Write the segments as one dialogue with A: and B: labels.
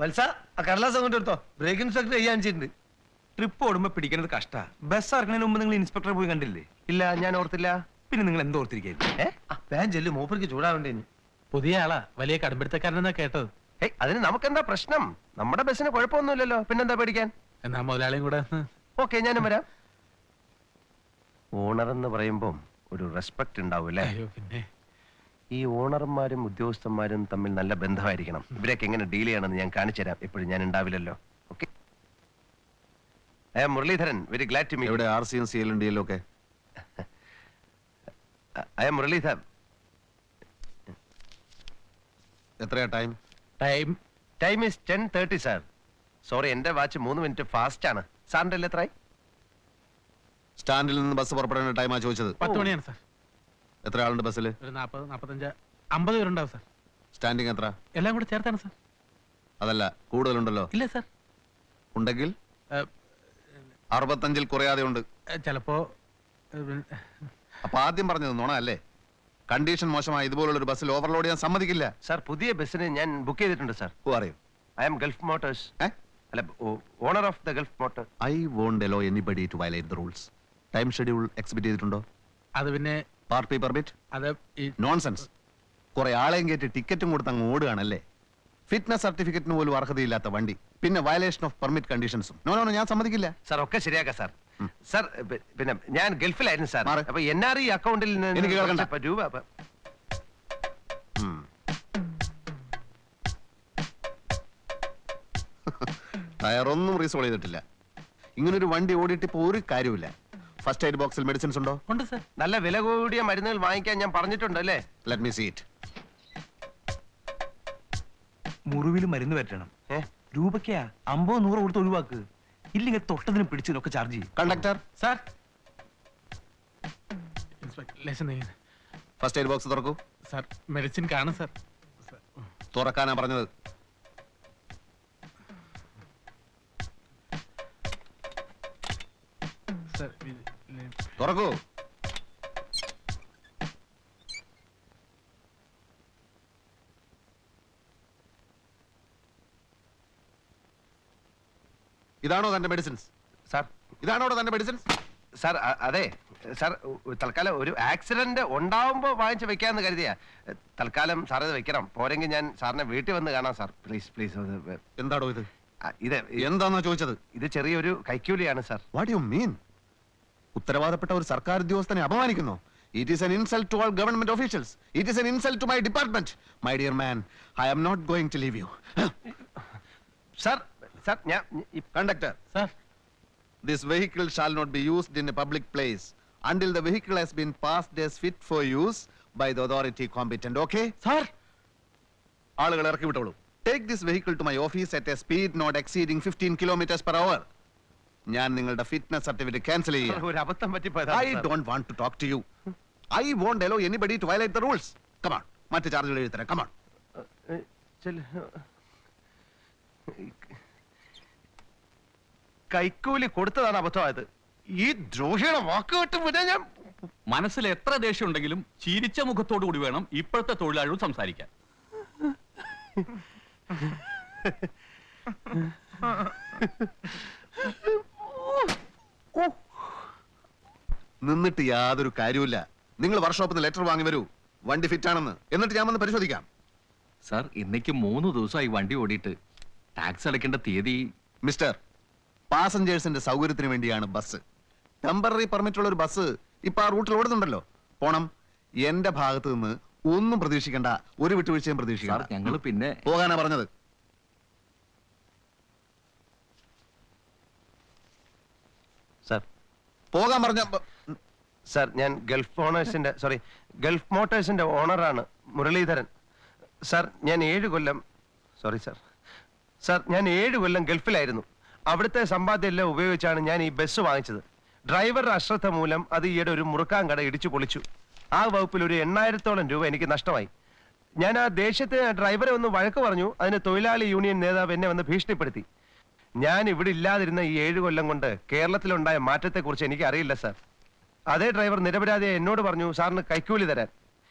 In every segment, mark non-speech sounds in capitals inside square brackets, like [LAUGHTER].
A: വത്സ ആ കടലാസ് അങ്ങോട്ട് എടുത്തോ. ബ്രേക്ക് ഇൻസ്പെക്ടർ ചെയ്യാൻ വെച്ചിട്ടുണ്ട്.
B: ട്രിപ്പ് ഓടുമ്പോ പിടിക്കുന്നത് കഷ്ടാ. ബസ് ഇറങ്ങുന്നതിന് മുമ്പ് നിങ്ങൾ ഇൻസ്പെക്ടറെ പോയി കണ്ടില്ലേ?
A: ഇല്ല ഞാൻ ഓർത്തില്ല.
B: പിന്നെ നിങ്ങൾ എന്തോ ഓർത്തിരിക്കുന്നു
A: ഞാൻ ചെല്ലു മൂപ്പർക്ക് ചൂടാവണ്ടേ
C: പുതിയ ആളാ. വലിയ കടുംപിടുത്തക്കാരനെന്നാ കേട്ടത്.
A: ഏയ് അതിന് നമുക്കെന്താ പ്രശ്നം? നമ്മുടെ ബസ്സിന് കുഴപ്പമൊന്നുമില്ലല്ലോ. പിന്നെന്താ പേടിക്കാൻ?
C: എന്നാ മുതലാളിയും കൂടെ
A: ഓക്കെ ഞാനും വരാം. ഓണർ എന്ന് പറയുമ്പം ഒരു റെസ്പെക്ട് ഉണ്ടാവും അല്ലേ
C: അയ്യോ പിന്നെ.
A: ഈ ഓണർമാരും ഉദ്യോഗസ്ഥന്മാരും തമ്മിൽ നല്ല ബന്ധമായിരിക്കണം. ഇവരൊക്കെ എങ്ങനെ ഡീൽ ചെയ്യണമെന്ന് ഞാൻ കാണിച്ചു തരാം. എപ്പോഴും ഞാൻ ഉണ്ടാവില്ലല്ലോ. Okay I Muraleedharan very glad to me
D: ഇവിടെ R C M C L D L ഒക്കെ?
A: ഐ എം മുരളീധർ
D: എത്രയാ time
C: time
A: time is ten thirty sir sorry എന്റെ വാച്ച് മൂന്ന് മിനിറ്റ് ഫാസ്റ്റ് ആണ്. സാറിന്റെ അല്ലേ എത്രയായി?
D: സ്റ്റാൻഡിൽ നിന്ന് ബസ് പുറപ്പെടേണ്ട ടൈമാ ചോദിച്ചത്.
C: പത്ത് മണിയാണ് സാർ
D: എത്ര ആളുണ്ട് ബസ്സിൽ
C: ഒരു നാൽപ്പത് നാൽപ്പത്തഞ്ച് അമ്പത് പേരുണ്ടാവും സാർ.
D: സ്റ്റാൻഡിങ് എത്ര?
C: എല്ലാം കൂടെ ചേർത്താണ് സാർ.
D: അതല്ല കൂടുതലുണ്ടല്ലോ.
C: ഇല്ല സാർ.
D: ഉണ്ടെങ്കിൽ? അറുപത്തഞ്ചിൽ കുറയാതെ ഉണ്ട്
C: ചിലപ്പോ
D: അപ്പൊ ആദ്യം പറഞ്ഞത് നോണ അല്ലേ? കണ്ടീഷൻ മോശമായ ഇതുപോലുള്ള ഒരു ബസ്സിൽ ഓവർലോഡ് ചെയ്യാൻ സമ്മതിക്കില്ല.
A: സാർ പുതിയ ബസ്സിന് ഞാൻ ബുക്ക് ചെയ്തിട്ടുണ്ട് സാർ.
D: ഓ അറിയും.
A: I'm Gulf motors. അല്ല owner of the Gulf motor.
D: I won't allow anybody to violate the rules. Time schedule exhibit ചെയ്തിട്ടുണ്ടോ?
C: അത് പിന്നെ
D: പാർട്ടി പെർമിറ്റ്?
C: അത് ഈ
D: നോൺസെൻസ് കുറെ ആളെയും കയറ്റി ടിക്കറ്റും കൊടുത്ത് അങ്ങ് ഓടുകയാണല്ലേ? ഫിറ്റ്നസ് സർട്ടിഫിക്കറ്റിന് പോലും അർഹതയില്ലാത്ത വണ്ടി. പിന്നെ വയലേഷൻ ഓഫ് പെർമിറ്റ് കണ്ടീഷൻസും നോ നോ ഞാൻ സമ്മതിക്കില്ല.
A: സാർ ഒക്കെ ശരിയാക്കാം സാർ സാർ പിന്നെ ഞാൻ ഗൾഫിലായിരുന്നു സാർ
D: മാറ്.
A: അപ്പൊ എൻ ആർ ഇ അക്കൗണ്ടിൽ നിന്ന്
D: എനിക്ക് കേൾക്കണ്ട.
A: കുറച്ച് രൂപ അപ്പൊ-. [LAUGHS]
D: ടയറൊന്നും റീസോൾ ചെയ്തിട്ടില്ല. ഇങ്ങനൊരു വണ്ടി ഓടിയിട്ട് ഇപ്പോൾ ഒരു കാര്യമില്ല ഫസ്റ്റ് എയ്ഡ് ബോക്സിൽ മെഡിസിൻസ് ഉണ്ടോ?
C: ഉണ്ട് സർ.
A: നല്ല വില കൂടിയ മരുന്നുകൾ വാങ്ങിക്കാൻ ഞാൻ പറഞ്ഞിട്ടുണ്ട് അല്ലേ
D: ലെറ്റ് മീ സീറ്റ്
B: മുറിവിൽ മരുന്ന് പറ്റണം
A: ഏ?
B: രൂപയ്ക്കാ അമ്പോ നൂറ് കൊടുത്ത് ഒഴിവാക്ക്. ഇല്ലെങ്കിൽ തൊട്ടതിന് പിടിച്ചതിനൊക്കെ ചാർജ് ചെയ്യും.
D: Conductor
C: sir.
D: First aid box തുറക്കൂ.
C: സാർ മെഡിസിൻ കാണും സാർ.
D: തുറക്കാനാ പറഞ്ഞത്.
C: സാർ
D: തുറക്കൂ. ഇതാണോ തന്റെ മെഡിസിൻസ്
A: സാർ.
D: ഇതാണോ തന്റെ മെഡിസിൻസ്
A: സാർ അതെ. സാർ തൽക്കാലം ഒരു ആക്സിഡന്റ് ഉണ്ടാവുമ്പോ വാങ്ങിച്ചു വെക്കാന്ന് കരുതിയ. തൽക്കാലം സാർ ഇത് വെക്കണം. പോരെങ്കിൽ ഞാൻ സാറിനെ വീട്ടിൽ വന്ന് കാണാം സാർ. പ്ലീസ് പ്ലീസ്
D: എന്താണോ ഇത്?
A: ഇത്
D: എന്താണോ ചോദിച്ചത്?
A: ഇത് ചെറിയൊരു കൈക്കൂലിയാണ് സാർ.
D: വാട്ട് യു മീൻ ഉത്തരവാദപ്പെട്ട ഒരു സർക്കാർ ഉദ്യോഗസ്ഥനെ അപമാനിക്കുന്നു. It is an insult to all government officials it is an insult to my department my dear man I am not going to leave you
A: sir sir ഞാൻ
D: conductor
C: sir
D: this vehicle shall not be used in a public place until the vehicle has been passed as fit for use by the authority competent okay
C: sir
D: ആളുകൾ ഇറക്കി വിട്ടോളൂ. Take this vehicle to my office at a speed not exceeding fifteen kilometres per hour ഞാൻ നിങ്ങളുടെ fitness certificate cancel ചെയ്യാം
A: ഒരു അബദ്ധം
D: പറ്റിപ്പോയതാ
A: I don't
D: want to talk to you I won't allow anybody to violate the rules rules. Come on. മറ്റ് ചാർജുകൾ തരാം come on
A: on ചെല്ല്. കൈക്കൂലി കൊടുത്തതാണ് അബദ്ധമായത് ഈ ദ്രോഹിയുടെ വാക്ക് കേട്ട് ഞാൻ
E: മനസ്സിൽ എത്ര ദേഷ്യം ഉണ്ടെങ്കിലും ചിരിച്ച മുഖത്തോടു കൂടി വേണം ഇപ്പോഴത്തെ തൊഴിലാളികൾ സംസാരിക്കാൻ [LAUGHS] [LAUGHS] [LAUGHS]
D: നിന്നിട്ട് യാതൊരു കാര്യമില്ല നിങ്ങൾ വർക്ക്ഷോപ്പിൽ നിന്ന് ലെറ്റർ വാങ്ങി വരൂ. വണ്ടി ഫിറ്റ് ആണെന്ന്. എന്നിട്ട് ഞാൻ വന്ന് പരിശോധിക്കാം.
E: സാർ ഇന്നേക്ക് മൂന്ന് ദിവസമായി വണ്ടി ഓടിയിട്ട് ടാക്സ് അടയ്ക്കേണ്ട തീയതി
D: മിസ്റ്റർ പാസഞ്ചേഴ്സിന്റെ സൗകര്യത്തിന് വേണ്ടിയാണ് ബസ്. ടെമ്പററി പെർമിറ്റ് ഉള്ള ഒരു ബസ് ഇപ്പൊ ആ റൂട്ടിൽ ഓടുന്നുണ്ടല്ലോ. പോണം. എന്റെ ഭാഗത്ത് നിന്ന് ഒന്നും പ്രതീക്ഷിക്കേണ്ട. ഒരു വിട്ടുവീഴ്ചയും
E: സാർ
D: പ്രതീക്ഷിക്കണ്ട
E: ഞങ്ങൾ പിന്നെ
D: പോകാനാ പറഞ്ഞത്
A: സാർ
D: പോകാൻ പറഞ്ഞ
A: സാർ ഞാൻ ഗൾഫ് ഓണേഴ്സിന്റെ സോറി ഗൾഫ് മോട്ടേഴ്സിന്റെ ഓണറാണ് മുരളീധരൻ. സാർ ഞാൻ ഏഴ് കൊല്ലം സോറി സാർ സാർ ഞാൻ ഏഴ് കൊല്ലം ഗൾഫിലായിരുന്നു. അവിടുത്തെ സമ്പാദ്യം എല്ലാം ഉപയോഗിച്ചാണ് ഞാൻ ഈ ബസ് വാങ്ങിച്ചത്. ഡ്രൈവറുടെ അശ്രദ്ധ മൂലം അത് ഈയിടെ ഒരു മുറുക്കാൻ കട ഇടിച്ചു പൊളിച്ചു. ആ വകുപ്പിൽ ഒരു എണ്ണായിരത്തോളം രൂപ എനിക്ക് നഷ്ടമായി. ഞാൻ ആ ദേശത്തെ ഡ്രൈവറെ ഒന്ന് വഴക്ക് പറഞ്ഞു അതിന് തൊഴിലാളി യൂണിയൻ നേതാവ് എന്നെ വന്ന് ഭീഷണിപ്പെടുത്തി. ഞാൻ ഇവിടെ ഇല്ലാതിരുന്ന ഈ ഏഴ് കൊല്ലം കൊണ്ട് കേരളത്തിലുണ്ടായ മാറ്റത്തെക്കുറിച്ച് എനിക്ക് അറിയില്ല സാർ. അതേ ഡ്രൈവർ നിരപരാധിയെ എന്നോട് പറഞ്ഞു സാറിന് കൈക്കൂലി തരാൻ.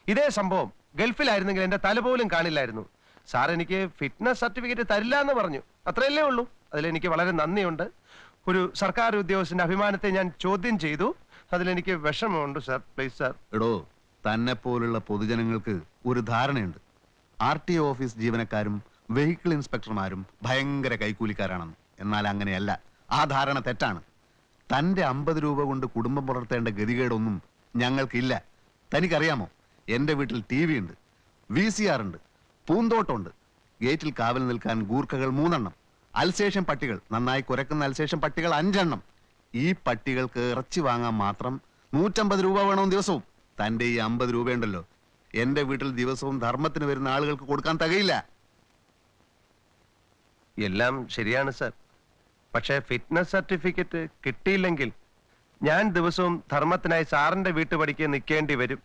A: ഇതേ സംഭവം ഗൾഫിലായിരുന്നെങ്കിൽ എന്റെ തല പോലും കാണില്ലായിരുന്നു. സാർ എനിക്ക് ഫിറ്റ്നസ് സർട്ടിഫിക്കറ്റ് തരില്ല എന്ന് പറഞ്ഞു. അത്രയല്ലേ ഉള്ളൂ. അതിലെനിക്ക് വളരെ നന്ദിയുണ്ട്. ഒരു സർക്കാർ ഉദ്യോഗസ്ഥന്റെ അഭിമാനത്തെ ഞാൻ ചോദ്യം ചെയ്തു. അതിലെനിക്ക് വിഷമമുണ്ട് സാർ. Please sir.
D: എടോ തന്നെ പോലുള്ള പൊതുജനങ്ങൾക്ക് ഒരു ധാരണയുണ്ട്. ആർ ടി ഓഫീസ് ജീവനക്കാരും വെഹിക്കിൾ ഇൻസ്പെക്ടർമാരും ഭയങ്കര കൈക്കൂലിക്കാരാണെന്ന്. എന്നാൽ അങ്ങനെയല്ല. ആ ധാരണ തെറ്റാണ്. തന്റെ അമ്പത് രൂപ കൊണ്ട് കുടുംബം പുലർത്തേണ്ട ഗതികേടൊന്നും ഞങ്ങൾക്കില്ല. തനിക്കറിയാമോ? എന്റെ വീട്ടിൽ ടി വി ഉണ്ട് വി സി ആർ ഉണ്ട് പൂന്തോട്ടമുണ്ട്. ഗേറ്റിൽ കാവൽ നിൽക്കാൻ ഗൂർഖകൾ മൂന്നെണ്ണം. അൽശേഷൻ പട്ടികൾ നന്നായി കുരക്കുന്ന അൽശേഷൻ പട്ടികൾ അഞ്ചെണ്ണം. ഈ പട്ടികൾക്ക് ഇറച്ചി വാങ്ങാൻ മാത്രം നൂറ്റമ്പത് രൂപ വേണം ദിവസവും. തന്റെ ഈ അമ്പത് രൂപയുണ്ടല്ലോ. എന്റെ വീട്ടിൽ ദിവസവും ധർമ്മത്തിന് വരുന്ന ആളുകൾക്ക് കൊടുക്കാൻ തകയില്ല.
A: എല്ലാം ശരിയാണ് സാർ. പക്ഷേ ഫിറ്റ്നസ് സർട്ടിഫിക്കറ്റ് കിട്ടിയില്ലെങ്കിൽ ഞാൻ ദിവസവും ധർമ്മത്തിനായി സാറിന്റെ വീട്ടുപടിക്ക് നിൽക്കേണ്ടി വരും.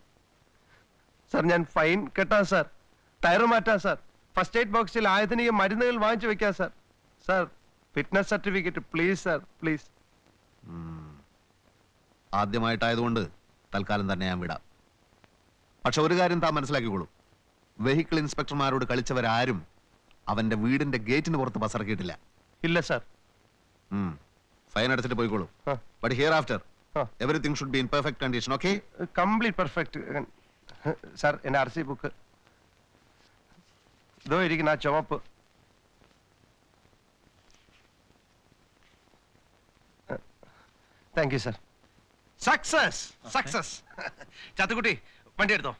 A: സാർ ഞാൻ ഫൈൻ കെട്ടാം സാർ. ടയർ മാറ്റാം സാർ. ഫസ്റ്റ് എയ്ഡ് ബോക്സിൽ ആധുനിക മരുന്നുകൾ വാങ്ങിച്ചു വെക്കാം sir. Sir fitness certificate please sir please
D: ആദ്യമായിട്ടായതുകൊണ്ട് തൽക്കാലം തന്നെ ഞാൻ വിടാം. പക്ഷെ ഒരു കാര്യം താൻ മനസ്സിലാക്കിക്കോളൂ. വെഹിക്കിൾ ഇൻസ്പെക്ടർമാരോട് കളിച്ചവരാരും അവന്റെ വീടിന്റെ ഗേറ്റിന് പുറത്ത് ബസ്സിറക്കിയിട്ടില്ല
A: ഇല്ല സാർ.
D: ഫൈൻ അടച്ചിട്ട് പോയിക്കോളൂ. But hereafter. Everything should be in perfect condition okay
A: complete perfect sir എന്റെ ആർ സി ബുക്ക് ഇതോ ഇരിക്കുന്ന ആ ചുമപ്പ് thank you sir success success Chathukkutty വണ്ടി എടുത്തോ?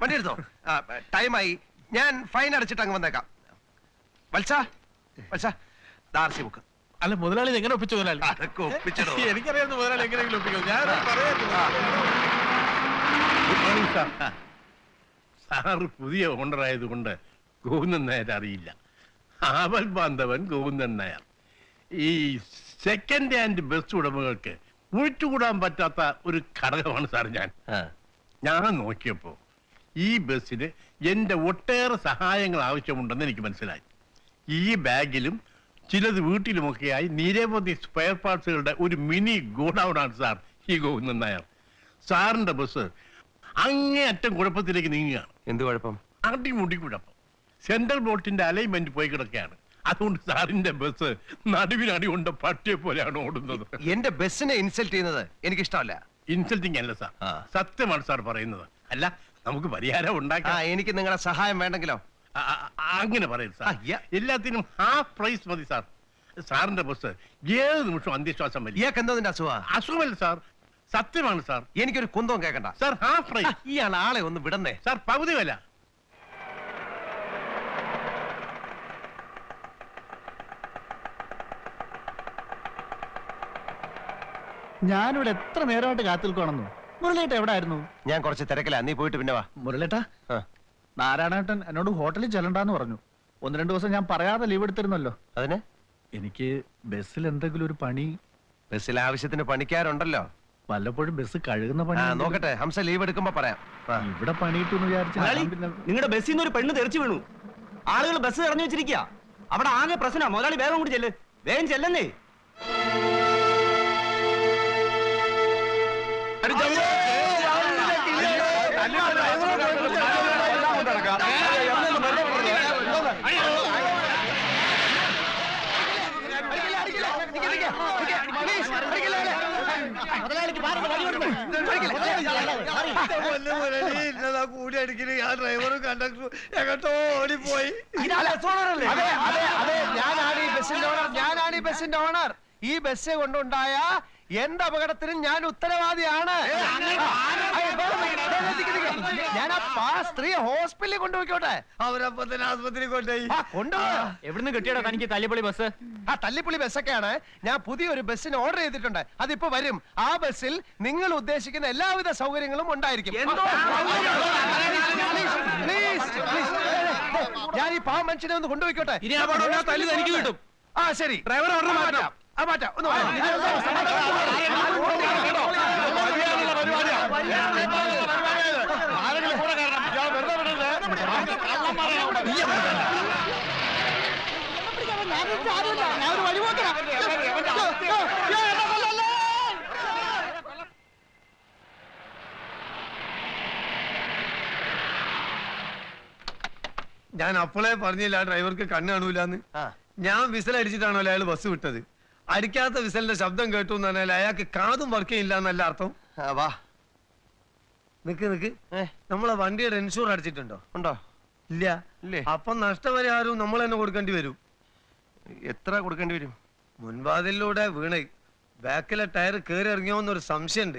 A: വണ്ടി എടുത്തോ? [LAUGHS] ടൈമായി ഞാൻ ഫൈൻ അടച്ചിട്ട് അങ്ങ് വന്നേക്കാം. വത്സ വത്സ. ദാർസി ബുക്ക്
C: അല്ല മുതലാളി ഇത് എങ്ങനെ ഒപ്പിച്ചു മുതലാളി?
A: അതൊക്കെ ഒപ്പിച്ചിടോ.
C: എനിക്കറിയാവുന്ന മുതലാളി എങ്ങനെയെങ്കിലും ഒപ്പിക്കും. ഞാൻ പറയായിരുന്നു
F: സാറ് പുതിയ ഓണർ ആയതുകൊണ്ട് ഗോവിന്ദൻ നായർ അറിയില്ല. ആവൽ ബാന്ധവൻ ഗോവിന്ദൻ നായർ. ഈ സെക്കൻഡ് ഹാൻഡ് ബസ് ഉടമകൾക്ക് ഒഴിച്ചുകൂടാൻ പറ്റാത്ത ഒരു ഘടകമാണ് സാർ ഞാൻ. ഞാൻ നോക്കിയപ്പോ ഈ ബസ്സിന് എന്റെ ഒട്ടേറെ സഹായങ്ങൾ ആവശ്യമുണ്ടെന്ന് എനിക്ക് മനസ്സിലായി. ഈ ബാഗിലും ചിലത് വീട്ടിലുമൊക്കെയായി നിരവധി സ്പെയർ പാർട്സുകളുടെ ഒരു മിനി ഗോഡൌൺ ആണ് സാർ. ഈ ഗോവിന്ദൻ നായർ സാറിന്റെ ബസ് അങ്ങേയറ്റം കുഴപ്പത്തിലേക്ക് നീങ്ങുകയാണ്.
A: എന്ത് കുഴപ്പം?
F: അടിമുടി കുഴപ്പം. സെൻട്രൽ ബോട്ടിന്റെ അലൈൻമെന്റ് പോയി കിടക്കുകയാണ്. അതുകൊണ്ട് സാറിന്റെ ബസ് നടുവിനടി കൊണ്ട് പട്ടിയെ പോലെയാണ് ഓടുന്നത്.
A: എന്റെ ബസ്സിനെ ഇൻസൾട്ട് ചെയ്യുന്നത് എനിക്ക് ഇഷ്ടമല്ല
F: ഇൻസൾട്ടിങ് അല്ല സാർ. സത്യമാണ് സാർ പറയുന്നത്. അല്ല നമുക്ക് പരിഹാരം ഉണ്ടാക്കാം.
A: എനിക്ക് നിങ്ങളുടെ സഹായം വേണ്ടെങ്കിലോ?
F: അങ്ങനെ പറയരുത് സാർ. എല്ലാത്തിനും ഹാഫ് പ്രൈസ് മതി സാർ. സാറിന്റെ ബസ് ഏത് നിമിഷവും അന്ത്യശ്വാസം വരും
A: എന്താ അസുഖം?
F: അസുഖമല്ല സാർ. സത്യമാണ് സാർ.
A: എനിക്കൊരു കുന്തവും കേൾക്കണ്ട
F: സാർ ഹാഫ് പ്രൈസ്
A: ഇയാൾ ആളെ ഒന്ന് വിടന്നേ.
F: സാർ പകുതി വില.
G: ഞാനിവിടെ എത്ര നേരമായിട്ട് കാത്തു നിൽക്കണമെന്നു മുരളേട്ട എവിടെ ആയിരുന്നു
A: ഞാൻ കുറച്ച് തിരക്കില്ല നീ പോയിട്ട് പിന്നെ വാ.
G: മുരളേട്ട
A: ആ,
G: നാരായണേട്ടൻ എന്നോട് ഹോട്ടലിൽ ചെല്ലണ്ടെന്ന് പറഞ്ഞു. ഒന്ന് രണ്ടു ദിവസം ഞാൻ പറയാതെ ലീവ് എടുത്തിരുന്നല്ലോ.
A: അതിന്?
G: എനിക്ക് ബസ്സിൽ എന്തെങ്കിലും ഒരു പണി
A: ബസ്സിൽ ആവശ്യത്തിന് പണിക്കാരുണ്ടല്ലോ.
G: വല്ലപ്പോഴും ബസ് കഴുകുന്ന
A: ആ
G: പണി
A: നോക്കട്ടെ ഹംസ ലീവ് എടുക്കുമ്പോ പറയാം. ആ.
G: ഇവിടെ പണിയിട്ടെന്ന് വിചാരിച്ചു
H: നിങ്ങളുടെ ബസ്സിൽ നിന്ന് ഒരു പെണ്ണ് തെറിച്ചു വീണു. ആളുകൾ ബസ് ഇറങ്ങി വെച്ചിരിക്കുക അവിടെ ആകെ പ്രശ്നമാ മുതലാളി വേഗം കൂടി ചെല്ല്. വേഗം ചെല്ലുന്നേ.
A: അതെ അതെ അതെ ഞാനാണ് ഈ ബസ്സിന്റെ ഓണർ. ഞാനാണ് ഈ ബസ്സിന്റെ ഓണർ ഈ ബസ് കൊണ്ടുണ്ടായ എന്ത് അപകടത്തിനും ഞാൻ ഉത്തരവാദിയാണ്. ഞാൻ ആ പാ- സ്ത്രീയെ ഹോസ്പിറ്റലിൽ കൊണ്ടുപോയിക്കോട്ടെ
I: അവരപ്പോ തന്നെ ആസ്പത്രി കൊണ്ടുപോയി
A: ആ കൊണ്ടുപോയി
H: എവിടുന്ന് കിട്ടിയടാ തനിക്ക് തല്ലിപ്പൊളി ബസ്
A: ആ തല്ലിപ്പുള്ളി ബസ്സൊക്കെയാണ് ഞാൻ പുതിയൊരു ബസ്സിന് ഓർഡർ ചെയ്തിട്ടുണ്ട് അതിപ്പോ വരും ആ ബസ്സിൽ നിങ്ങൾ ഉദ്ദേശിക്കുന്ന എല്ലാവിധ സൗകര്യങ്ങളും ഉണ്ടായിരിക്കും Please, please. ഞാൻ ഈ പാവ മനുഷ്യനെ ഒന്ന് കൊണ്ടുപോയിക്കോട്ടെ
C: ഇനി ആ പടം തല്ലി തനിക്ക് കിട്ടും.
A: ആ ശരി ഡ്രൈവർ ഓർഡർ മാറ്റാം ആ മാറ്റാം ഒന്ന്
I: ഞാൻ അപ്പോളേ പറഞ്ഞില്ല ഡ്രൈവർക്ക് കണ്ണ് കാണൂലെന്ന്. ഞാൻ വിസൽ അടിച്ചിട്ടാണോ അയാൾ ബസ് വിട്ടത്. അടിക്കാത്ത വിസലിന്റെ ശബ്ദം കേട്ടു എന്ന് പറഞ്ഞാൽ അയാൾക്ക് കാതും വർക്ക് ചെയ്യില്ല എന്നല്ല അർത്ഥം
A: വാ.
I: നിക്ക് നിക്ക്. നമ്മളെ വണ്ടിയുടെ ഇൻഷുർ അടിച്ചിട്ടുണ്ടോ?
A: ഉണ്ടോ?
I: ഇല്ല. അപ്പൊ നഷ്ടപരിഹാരവും നമ്മൾ തന്നെ കൊടുക്കേണ്ടി വരും.
A: എത്ര കൊടുക്കേണ്ടി വരും?
I: മുൻവാതിലൂടെ വീണ്. ബാക്കിലെ ടയർ കയറി ഇറങ്ങിയോന്നൊരു സംശയമുണ്ട്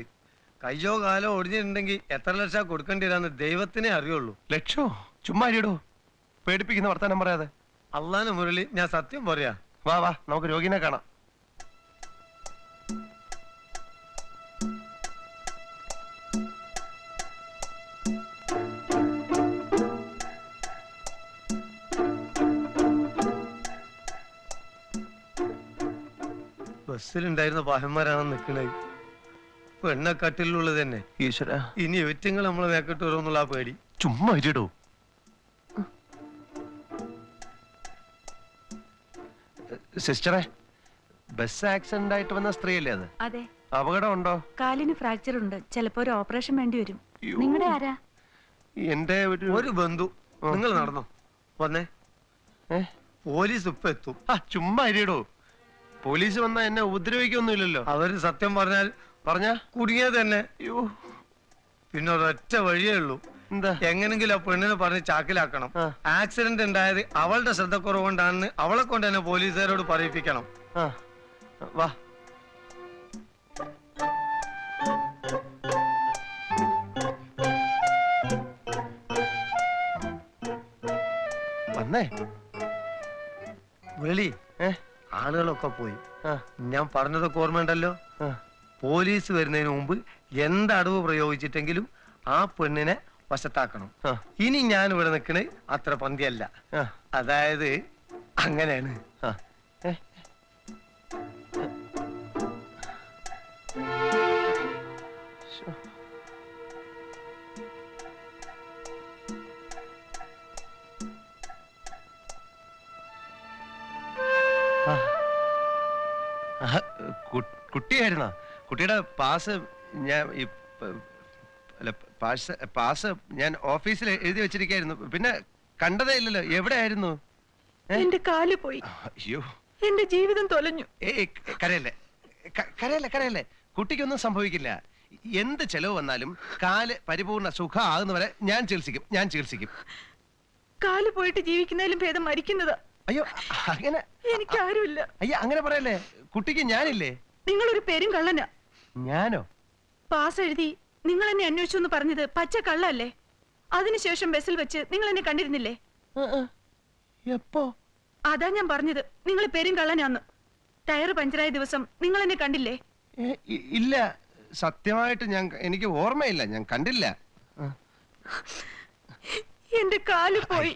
I: കയ്യോ കാലോ ഒടിഞ്ഞിട്ടുണ്ടെങ്കിൽ എത്ര ലക്ഷം കൊടുക്കേണ്ടി വരാന്ന് ദൈവത്തിനെ അറിയുള്ളൂ.
A: ലക്ഷോ? ചുമ്മാ ഇരിടോ പേടിപ്പിക്കുന്ന വർത്താനം പറയാതെ.
I: അള്ളാന് മുരളി ഞാൻ സത്യം പറയാ.
A: വാ വാ നമുക്ക് രോഗിനെ കാണാം.
I: ബസ്സിലുണ്ടായിരുന്ന പാഹന്മാരാണ് നിൽക്കുന്നത് പെണ്ണക്കട്ടിലുള്ളത് തന്നെ.
A: ഈശ്വര.
I: ഇനി ഒറ്റങ്ങൾ നമ്മളെ വരും വരുമെന്നുള്ള ആ പേടി.
A: ചുമ്മാ ഇരിടോ. സിസ്റ്ററെ ബസ് ആക്സിഡന്റ് ആയിട്ട് വന്ന സ്ത്രീയല്ലേ അത്?
J: അതെ.
A: അപകടം ഉണ്ടോ
J: കാലിന് ഫ്രാക്ചർ ഉണ്ട് ചിലപ്പോ ഒരു ഓപ്പറേഷൻ വേണ്ടി വരും. നിങ്ങളുടെ ആരാ?
A: എന്റെ ഒരു
I: ഒരു ബന്ധു. നിങ്ങൾ നടന്നോ. വന്നേ. പോലീസ് ഇപ്പൊ എത്തും.
A: ചുമ്മാ ഇരിടോ. പോലീസ് വന്നാ എന്നെ ഉപദ്രവിക്കൊന്നുമില്ലല്ലോ.
I: അവർ സത്യം പറഞ്ഞാൽ
A: പറഞ്ഞ
I: കുടുങ്ങിയത് തന്നെ.
A: അയ്യോ.
I: പിന്നെ ഒരൊറ്റ വഴിയേ ഉള്ളൂ.
A: എന്താ?
I: എങ്ങനെങ്കിലും ആ പെണ്ണിനെ പറഞ്ഞ് ചാക്കിലാക്കണം.
A: ആ.
I: ആക്സിഡന്റ് ഉണ്ടായത് അവളുടെ ശ്രദ്ധക്കുറവുകൊണ്ടാണെന്ന് അവളെ കൊണ്ട് തന്നെ പോലീസുകാരോട് പറയിപ്പിക്കണം.
A: ആ. വാ. വന്നേ.
I: മുരളി
A: ഏ?
I: ആളുകളൊക്കെ പോയി. ഞാൻ പറഞ്ഞതൊക്കെ ഓർമ്മയുണ്ടല്ലോ? പോലീസ് വരുന്നതിന് മുമ്പ് എന്ത് അടവ് പ്രയോഗിച്ചിട്ടെങ്കിലും ആ പെണ്ണിനെ വശത്താക്കണം. ഇനി ഞാൻ ഇവിടെ നിൽക്കണേ അത്ര പന്തിയല്ല. അതായത് അങ്ങനെയാണ്.
A: കുട്ടിയായിരുന്നോ? കുട്ടിയുടെ പാസ് ഞാൻ അല്ല പാസ് പാസ് ഞാൻ ഓഫീസിൽ എഴുതി വെച്ചിരിക്കായിരുന്നു. പിന്നെ കണ്ടതേ ഇല്ലല്ലോ. എവിടെയായിരുന്നു? ആയിരുന്നു
J: എന്റെ കാൽ പോയി.
A: അയ്യോ.
J: എന്റെ ജീവിതം തൊലഞ്ഞു.
A: ഏ കരയല്ലേ. കരയല്ലേ കരയല്ലേ. കുട്ടിക്കൊന്നും സംഭവിക്കില്ല. എന്ത് ചെലവ് വന്നാലും കാൽ പരിപൂർണ സുഖമാകുന്നവരെ ഞാൻ ചികിത്സിക്കും. ഞാൻ ചികിത്സിക്കും.
J: കാൽ പോയിട്ട് ജീവിക്കുന്നതിലും ഭേദം മരിക്കുന്നതാ.
A: അയ്യോ അങ്ങനെ
J: എനിക്ക് ആരുമില്ല
A: അയ്യോ അങ്ങനെ പറയല്ലേ? കുട്ടിക്ക് ഞാനില്ലേ?
J: നിങ്ങൾ ഒരു പേരും കള്ളനാ.
A: ഞാനോ?
J: പാസ് എഴുതി നിങ്ങൾ എന്നെ അന്വേഷിച്ചു എന്ന് പറഞ്ഞത് പച്ച കള്ളല്ലേ? അതിനുശേഷം ബസ്സിൽ വെച്ച് നിങ്ങൾ എന്നെ കണ്ടിരുന്നില്ലേ
A: എപ്പോ?
J: അതാ ഞാൻ പറഞ്ഞത്. നിങ്ങൾ പേരും കള്ളനാന്ന്. ടയർ പഞ്ചറായ ദിവസം നിങ്ങൾ എന്നെ കണ്ടില്ലേ
A: ഇല്ല. സത്യമായിട്ട് ഞാൻ എനിക്ക് ഓർമ്മയില്ല. ഞാൻ കണ്ടില്ല.
J: എന്റെ കാൽ പോയി.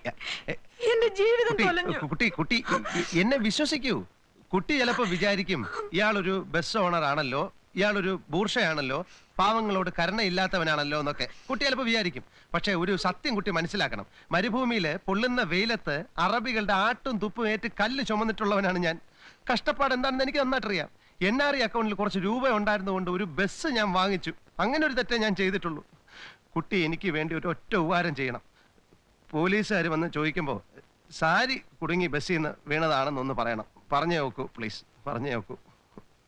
J: എന്റെ ജീവിതം
A: കുട്ടി കുട്ടി കുട്ടി എന്നെ വിശ്വസിക്കൂ. കുട്ടി ചിലപ്പോ വിചാരിക്കും ഇയാളൊരു ബസ് ഓണർ ആണല്ലോ ഇയാളൊരു ബൂർഷയാണല്ലോ പാവങ്ങളോട് കരുണയില്ലാത്തവനാണല്ലോ എന്നൊക്കെ. കുട്ടി ചിലപ്പോ വിചാരിക്കും. പക്ഷെ ഒരു സത്യം കുട്ടി മനസ്സിലാക്കണം. മരുഭൂമിയിൽ പൊള്ളുന്ന വെയിലത്ത് അറബികളുടെ ആട്ടും തുപ്പും ഏറ്റ് കല്ല് ചുമന്നിട്ടുള്ളവനാണ് ഞാൻ. കഷ്ടപ്പാട് എന്താണെന്ന് എനിക്ക് നന്നായിട്ടറിയാം. എൻ ആർ ഐ അക്കൗണ്ടിൽ കുറച്ച് രൂപ ഉണ്ടായിരുന്നുകൊണ്ട് ഒരു ബസ് ഞാൻ വാങ്ങിച്ചു. അങ്ങനെ ഒരു തെറ്റേ ഞാൻ ചെയ്തിട്ടുള്ളൂ. കുട്ടി എനിക്ക് വേണ്ടി ഒരു ഒറ്റ ഉപകാരം ചെയ്യണം. പോലീസുകാർ വന്ന് ചോദിക്കുമ്പോൾ സാരി കുടുങ്ങി ബസ്സിൽ നിന്ന് വീണതാണെന്നൊന്ന് പറയണം. പറഞ്ഞു നോക്കൂ പ്ലീസ് പറഞ്ഞു നോക്കൂ.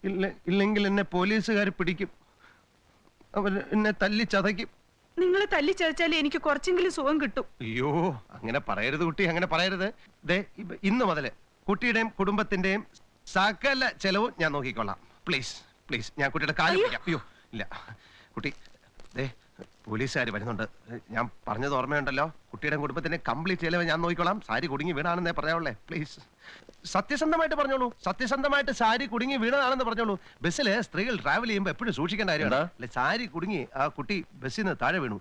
A: ഇല്ല ഇല്ലെങ്കിൽ എന്നെ പോലീസുകാർ പിടിക്കും. അവർ എന്നെ തല്ലി ചതയ്ക്കും
J: നിങ്ങളെ ചതച്ചാൽ എനിക്ക് കുറച്ചെങ്കിലും സുഖം കിട്ടും.
A: അയ്യോ അങ്ങനെ പറയരുത് കുട്ടി അങ്ങനെ പറയരുത്. ദേ ഇപ്പ- ഇന്ന് മുതൽ കുട്ടിയുടെയും കുടുംബത്തിന്റെയും സകല ചെലവും ഞാൻ നോക്കിക്കൊള്ളാം. പ്ലീസ് പ്ലീസ് ഞാൻ കുട്ടിയുടെ കാര്യം.
J: അയ്യോ
A: ഇല്ല. കുട്ടി ദേ പോലീസുകാർ വരുന്നുണ്ട്. ഞാൻ പറഞ്ഞത് ഓർമ്മയുണ്ടല്ലോ? കുട്ടിയുടെ കുടുംബത്തിന് കംപ്ലീറ്റ് ചെലവ് ഞാൻ നോക്കിക്കോളാം. സാരി കുടുങ്ങി വീണാണെന്നേ പറയാവുള്ളേ പ്ലീസ് സത്യസന്ധമായിട്ട് പറഞ്ഞോളൂ. സത്യസന്ധമായിട്ട് സാരി കുടുങ്ങി വീണതാണെന്ന് പറഞ്ഞോളൂ. ബസ്സിൽ സ്ത്രീകൾ ട്രാവൽ ചെയ്യുമ്പോൾ എപ്പോഴും സൂക്ഷിക്കേണ്ട കാര്യമാണ്. അല്ലെ സാരി കുടുങ്ങി ആ കുട്ടി ബസ്സിൽ നിന്ന് താഴെ വീണു.